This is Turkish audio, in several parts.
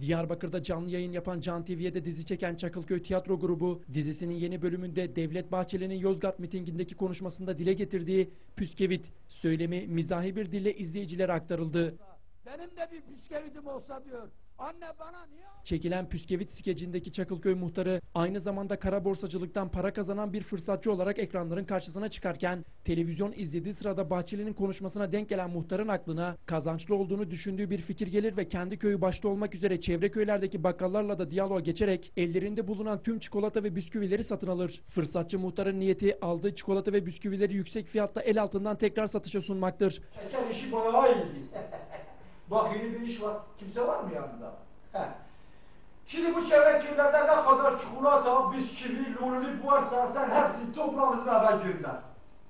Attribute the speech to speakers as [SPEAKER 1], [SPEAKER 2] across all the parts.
[SPEAKER 1] Diyarbakır'da canlı yayın yapan Can TV'ye de dizi çeken Çakılköy Tiyatro Grubu, dizisinin yeni bölümünde Devlet Bahçeli'nin Yozgat mitingindeki konuşmasında dile getirdiği püskevit söylemi mizahi bir dille izleyicilere aktarıldı.
[SPEAKER 2] Benim de bir püskevit'im olsa diyor. Anne bana niye
[SPEAKER 1] Çekilen püskevit skecindeki Çakılköy muhtarı aynı zamanda kara borsacılıktan para kazanan bir fırsatçı olarak ekranların karşısına çıkarken televizyon izlediği sırada Bahçeli'nin konuşmasına denk gelen muhtarın aklına kazançlı olduğunu düşündüğü bir fikir gelir ve kendi köyü başta olmak üzere çevre köylerdeki bakkallarla da diyaloğa geçerek ellerinde bulunan tüm çikolata ve bisküvileri satın alır. Fırsatçı muhtarın niyeti aldığı çikolata ve bisküvileri yüksek fiyatta el altından tekrar satışa sunmaktır.
[SPEAKER 3] Şeker işi bayağı iyiydi. Bak yeni bir iş var. Kimse var mı yanında? He. Şimdi bu çevre köylerde ne kadar çikolata, bisküvi, lululip varsa sen hepsini topla bizim eve gönder.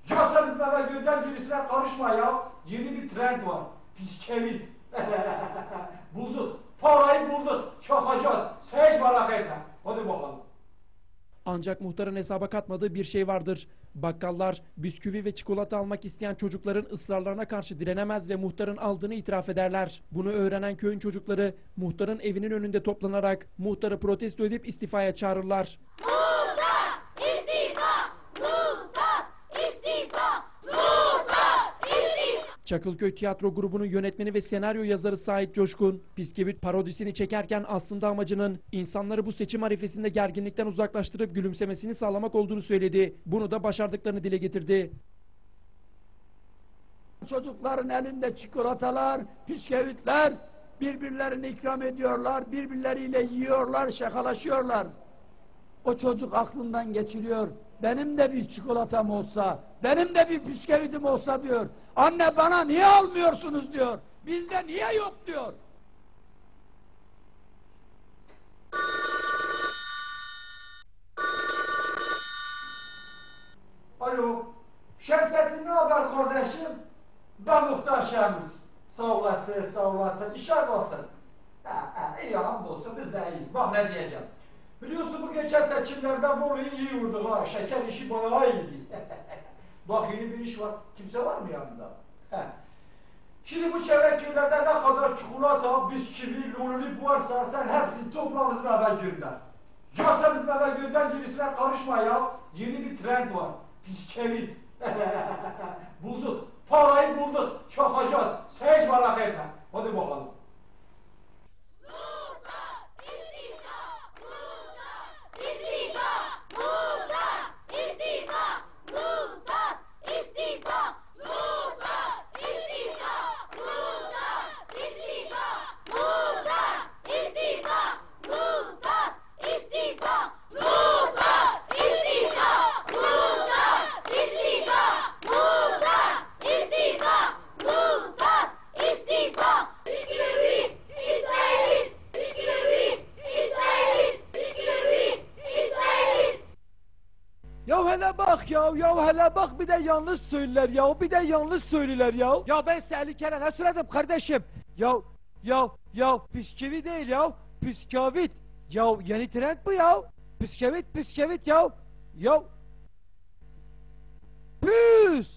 [SPEAKER 3] Ya sen bizim eve gönder gerisine karışma ya. Yeni bir trend var. Biskevit. bulduk. Parayı bulduk. Çakacağız. Sen hiç merak etme.
[SPEAKER 1] Ancak muhtarın hesaba katmadığı bir şey vardır. Bakkallar bisküvi ve çikolata almak isteyen çocukların ısrarlarına karşı direnemez ve muhtarın aldığını itiraf ederler. Bunu öğrenen köyün çocukları muhtarın evinin önünde toplanarak muhtarı protesto edip istifaya çağırırlar.
[SPEAKER 4] Muhtar istifa! Muhtar istifa! Muhtar istifa!
[SPEAKER 1] Çakılköy Tiyatro Grubu'nun yönetmeni ve senaryo yazarı Sait Coşkun, Piskevit parodisini çekerken aslında amacının insanları bu seçim arifesinde gerginlikten uzaklaştırıp gülümsemesini sağlamak olduğunu söyledi. Bunu da başardıklarını dile getirdi.
[SPEAKER 2] Çocukların elinde çikolatalar, bisküvitler birbirlerine ikram ediyorlar, birbirleriyle yiyorlar, şakalaşıyorlar. O çocuk aklından geçiriyor. Benim de bir çikolatam olsa, benim de bir bisküvitim olsa diyor. Anne bana niye almıyorsunuz diyor. Bizde niye yok diyor.
[SPEAKER 3] Alo. Şemsettin ne haber kardeşim? Ben Muhtar Şemiz. Sağ olasın, sağ olasın. İşe kalsın. Ha, ha, iyi hamdolsun biz de iyiyiz. Bak ne diyeceğim. Biliyorsun bu geçen seçimlerde Bolu'yu iyi vurduk ha. Şeker işi bayağı iyiydi. Bak yeni bir iş var. Kimse var mı yanında? He. Şimdi bu çevre köylerde ne kadar çikolata, bisküvi, lululip varsa sen hepsini topla bizim gönder. Ya sen bizim eve gönder gerisine karışma ya. Yeni bir trend var. Bisküvit. bulduk. Parayı bulduk. Çakacağız. Sen hiç merak etme. Hadi bakalım.
[SPEAKER 5] Ya hele bak ya, ya hele bak bir de yanlış söyler ya, bir de yanlış söylerler ya. Ya ben size 50 kere ne söyledim kardeşim? Ya, ya, ya bisküvi değil ya, bisküvit. Ya yeni trend bu ya. Bisküvit, bisküvit ya. Ya. Püs.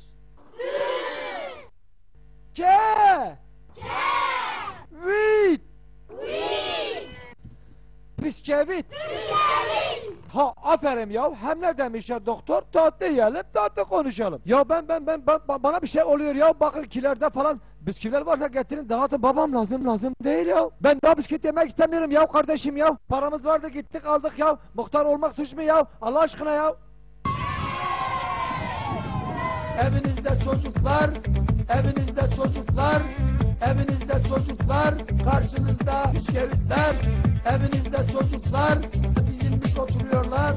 [SPEAKER 5] Ke. Vit. Bisküvit. Ha aferin ya. Hem ne demişler doktor? Tatlı yiyelim, tatlı konuşalım. Ya ben ben ben, ben- ba- bana bir şey oluyor ya. Bakın kilerde falan bisküviler varsa getirin dağıtın. Babam lazım lazım değil ya. Ben daha bisküvit yemek istemiyorum ya kardeşim ya. Paramız vardı gittik aldık ya. Muhtar olmak suç mu ya? Allah aşkına ya.
[SPEAKER 2] Evinizde çocuklar, evinizde çocuklar, evinizde çocuklar, karşınızda bisküvitler, evinizde çocuklar dizilmiş oturuyorlar,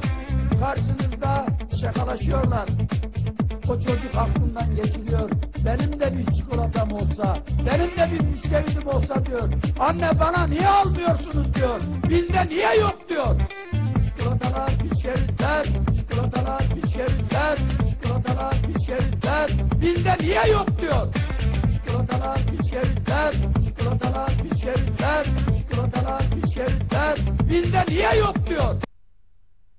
[SPEAKER 2] karşınızda şakalaşıyorlar. O çocuk aklından geçiriyor. Benim de bir çikolatam olsa, benim de bir bisküvitim olsa diyor. Anne bana niye almıyorsunuz diyor. Bizde niye yok diyor. Çikolatalar, bisküvitler, çikolatalar, bisküvitler, çikolatalar, bisküvitler. Bizde niye yok diyor. Çikolatalar, bisküvitler, çikolatalar, bisküvitler. Bizde niye yok diyor.